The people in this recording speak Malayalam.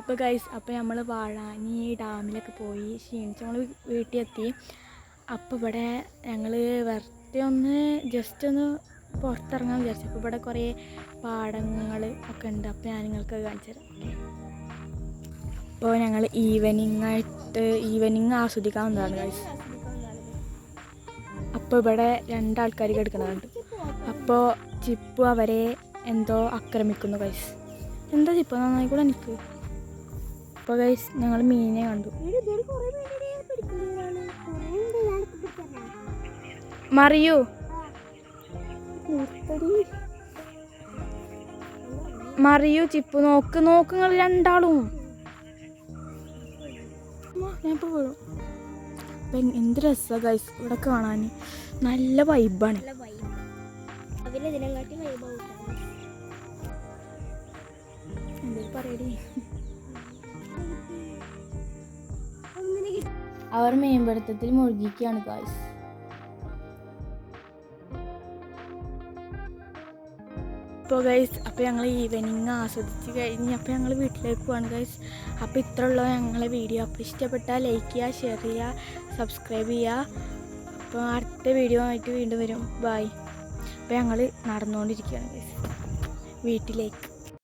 അപ്പോൾ ഗൈസ് അപ്പോൾ നമ്മൾ വാഴാനി ഡാമിലൊക്കെ പോയി ക്ഷീണിച്ച് നമ്മൾ വീട്ടിൽ എത്തി അപ്പോൾ ഇവിടെ ഞങ്ങൾ വെറുതെ ഒന്ന് ജസ്റ്റ് ഒന്ന് പുറത്തിറങ്ങാൻ വിചാരിച്ചു. അപ്പോൾ ഇവിടെ കുറേ പാടങ്ങൾ ഒക്കെ ഉണ്ട്. അപ്പോൾ ഞാൻ നിങ്ങൾക്ക് കാണിച്ചു തരാം. അപ്പോൾ ഞങ്ങൾ ഈവനിങ് ആയിട്ട് ഈവനിങ് ആസ്വദിക്കാൻ വന്നതാണ് ഗൈസ് അപ്പോൾ ഇവിടെ രണ്ടാൾക്കാർ കിടക്കുന്നുണ്ട് അപ്പോൾ ചിപ്പു അവരെ എന്തോ ആക്രമിക്കുന്നു ഗൈസ് എന്താ ചിപ്പു? നന്നായി കൂടെ എനിക്ക് അപ്പോൾ ഗൈസ് ഞങ്ങൾ മീനിനെ കണ്ടു. മറിയൂ. മറിയൂ ചിപ്പു നോക്ക് നോക്ക് നിങ്ങൾ രണ്ടാളും. ഉമ്മ, ഞാൻ ഇപ്പോൾ വീഴും അപ്പം എന്ത് രസമാണ് ഗൈസ് ഇവിടെ കാണാൻ നല്ല വൈബാണ് പറയടി. അവർ മീൻപിടുത്തത്തിൽ മുഴുകിക്കുകയാണ് ഗായ്സ് ഇപ്പോൾ ഗൈസ് അപ്പോൾ ഞങ്ങൾ ഈവനിങ് ആസ്വദിച്ച് കഴിഞ്ഞ് അപ്പോൾ ഞങ്ങൾ വീട്ടിലേക്ക് പോവാണ് ഗൈസ് അപ്പോൾ ഇത്ര ഉള്ള ഞങ്ങളെ വീഡിയോ അപ്പോൾ ഇഷ്ടപ്പെട്ടാൽ ലൈക്ക് ചെയ്യുക ഷെയർ ചെയ്യുക സബ്സ്ക്രൈബ് ചെയ്യുക. അപ്പോൾ അടുത്ത വീഡിയോ ആയിട്ട് വീണ്ടും വരും. ബായ് അപ്പോൾ ഞങ്ങൾ നടന്നുകൊണ്ടിരിക്കുകയാണ് ഗൈസ് വീട്ടിലേക്ക്.